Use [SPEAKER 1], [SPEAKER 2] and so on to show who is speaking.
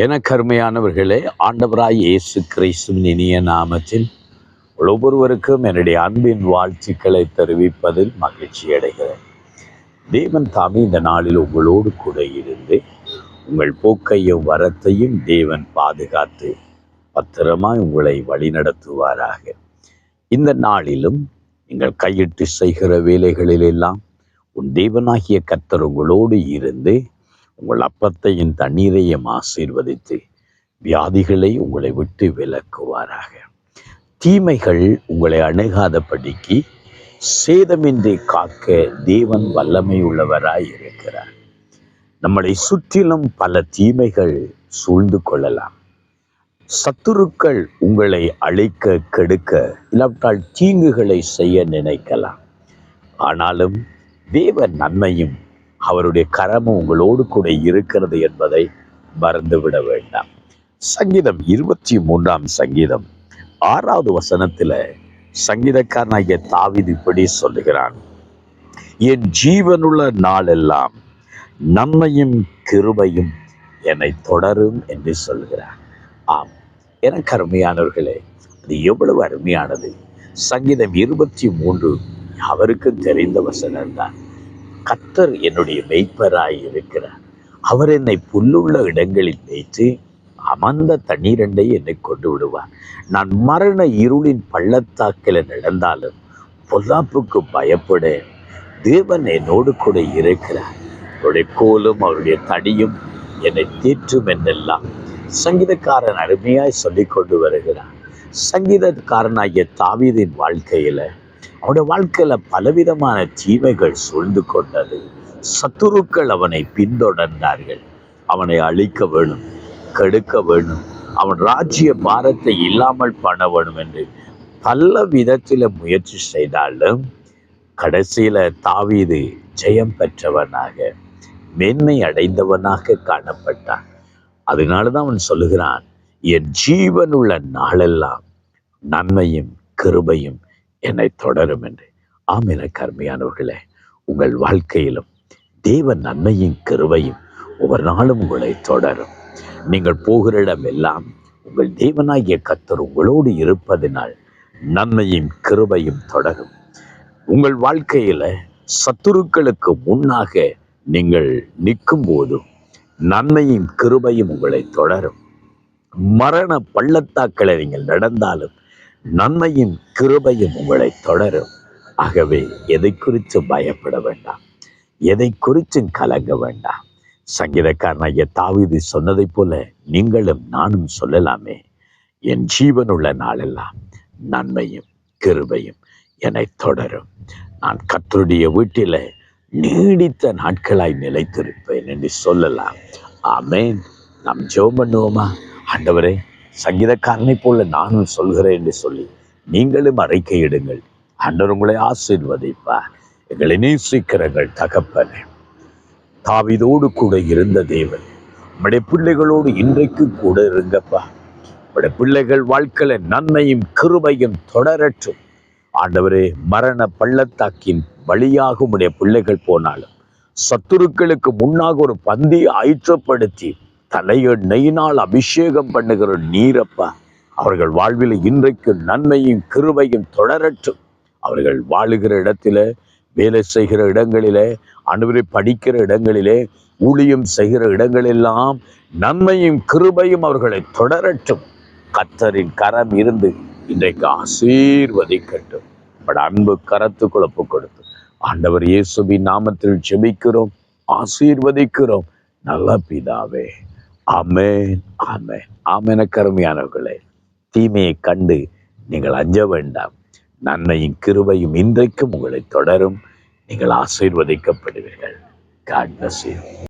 [SPEAKER 1] எனக்கு அருமையானவர்களே ஆண்டவராய் இயேசு கிறிஸ்துவின் இனிய நாமத்தில் ஒவ்வொருவருக்கும் என்னுடைய அன்பின் வாழ்த்துக்களை தெரிவிப்பதில் மகிழ்ச்சி அடைகிறேன். தேவன் தாமே இந்த நாளில் உங்களோடு கூட இருந்து உங்கள் போக்கையும் வரத்தையும் தேவன் பாதுகாத்து பத்திரமாய் உங்களை வழிநடத்துவாராக. இந்த நாளிலும் நீங்கள் கையிட்டு செய்கிற வேலைகளிலெல்லாம் உன் தேவனாகிய கத்தர் உங்களோடு இருந்து உங்கள் அப்பத்தையும் தண்ணீரையும் ஆசீர்வதித்து வியாதிகளை உங்களை விட்டு விலக்குவாராக. தீமைகள் உங்களை அணுகாதபடிக்கு சேதமின்றி காக்க தேவன் வல்லமை உள்ளவராய் இருக்கிறார் நம்மளை சுற்றிலும் பல தீமைகள் சூழ்ந்து கொள்ளலாம். சத்துருக்கள் உங்களை அழிக்க கெடுக்க இல்லாவிட்டால் தீங்குகளை செய்ய நினைக்கலாம். ஆனாலும் தேவ நன்மையும் அவருடைய கரமும் உங்களோடு கூட இருக்கிறது என்பதை மறந்துவிட வேண்டாம். சங்கீதம் இருபத்தி மூன்றாம் சங்கீதம் ஆறாவது வசனத்துல சங்கீதக்காரனாகிய தாவிது இப்படி சொல்லுகிறான். என் ஜீவனுள்ள நாளெல்லாம் நன்மையும் கிருபையும் என்னை தொடரும் என்று சொல்கிறான் ஆம் எனக்கு அருமையானவர்களே அது எவ்வளவு அருமையானது. சங்கீதம் இருபத்தி மூன்று அவருக்கும் தெரிந்த வசனம் தான் கத்தர் என்னுடைய மெய்ப்பராய் இருக்கிறார். அவர் என்னை புல்லுள்ள இடங்களில் வைத்து அமர்ந்த தண்ணீரண்டை என்னை கொண்டு விடுவார். நான் மரண இருளின் பள்ளத்தாக்கில் நடந்தாலும் பொல்லாப்புக்கு பயப்பட தேவன் என்னோடு கூட இருக்கிறார். அவருடைய கோலும் அவருடைய தடியும் என்னை தீற்றும் என்றெல்லாம் சங்கீதக்காரன் அருமையாய் சொல்லி கொண்டு வருகிறார். சங்கீதக்காரனாகிய தாவீதின் வாழ்க்கையில அவனுடைய வாழ்க்கையில பலவிதமான தீமைகள் சூழ்ந்து கொண்டது. சத்துருக்கள் அவனை பின்தொடர்ந்தார்கள். அவனை அழிக்க வேணும் கெடுக்க வேணும் அவன் ராஜ்ய பாரத்தை இல்லாமல் பண்ண வேணும் என்று பல விதத்தில் முயற்சி செய்தாலும் கடைசியில தாவீது ஜெயம் பெற்றவனாக மேன்மை அடைந்தவனாக காணப்பட்டான். அதனாலதான் அவன் சொல்லுகிறான் என் ஜீவனுள்ள நாளெல்லாம் நன்மையும் கிருபையும் என்னை தொடரும் என்று ஆம் கர்மையானவர்களே உங்கள் வாழ்க்கையிலும் தேவ நன்மையும் கருவையும் ஒவ்வொரு நாளும் உங்களை தொடரும். நீங்கள் போகிற இடம் எல்லாம் உங்கள் தேவனாகிய கத்தர் உங்களோடு இருப்பதினால் நன்மையும் கிருபையும் தொடரும். உங்கள் வாழ்க்கையில சத்துருக்களுக்கு முன்னாக நீங்கள் நிற்கும் போதும் நன்மையும் கிருபையும் உங்களை தொடரும். மரண பள்ளத்தாக்களை நீங்கள் நடந்தாலும் நன்மையும் கிருபையும் உங்களை தொடரும். ஆகவே எதை குறித்து பயப்பட வேண்டாம். எதை குறித்தும் கலங்க வேண்டாம். சங்கீதக்காரனாகிய தாவிது சொன்னதைப் போல நீங்களும் நானும் சொல்லலாமே. என் ஜீவனுள்ள நாளெல்லாம் நன்மையும் கிருபையும் என்னை தொடரும். நான் கத்தருடைய வீட்டில் நீடித்த நாட்களாய் நிலைத்திருப்பேன் என்று சொல்லலாம். ஆமேன். நாம் ஜோம் பண்ணுவோமா? ஆண்டவரே சங்கீதக்காரனை போல நானும் சொல்கிறேன் என்று சொல்லி நீங்களும் அறிக்கையிடுங்கள் ஆண்டவர் உங்களை ஆசீர்வதிப்பா எங்களை நேசிக்கிறங்கள் தகப்பனே. தாவிதோடு கூட இருந்த தேவன் நம்முடைய பிள்ளைகளோடு இன்றைக்கு கூட இருங்கப்பா. நம்முடைய பிள்ளைகள் வாழ்க்கையில நன்மையும் கிருபையும் தொடரட்டும். ஆண்டவரே மரண பள்ளத்தாக்கின் வழியாக உடைய பிள்ளைகள் போனாலும் சத்துருக்களுக்கு முன்னாக ஒரு பந்தியை ஆயிற்றப்படுத்தி தலையை அபிஷேகம் பண்ணுகிற நீரப்பா. அவர்கள் வாழ்வில் இன்றைக்கு நன்மையும் கிருபையும் தொடரட்டும். அவர்கள் வாழுகிற இடத்துல வேலை செய்கிற இடங்களிலே அனுபவி படிக்கிற இடங்களிலே ஊழியம் செய்கிற இடங்களெல்லாம் நன்மையும் கிருபையும் அவர்களை தொடரட்டும். கத்தரின் கரம் இருந்து இன்றைக்கு ஆசீர்வதிக்கட்டும். பட அன்பு கரத்து குழப்பு கொடுத்து ஆண்டவர் இயேசுவின் நாமத்தில் செபிக்கிறோம் ஆசீர்வதிக்கிறோம். நல்ல பிதாவே. ஆமேன். ஆமேன். ஆமென கருமையானவர்களே தீமையை கண்டு நீங்கள் அஞ்ச வேண்டாம். நன்மையும் கிருபையும் இன்றைக்கும் உங்களை தொடரும். நீங்கள் ஆசீர்வதிக்கப்படுவீர்கள். God bless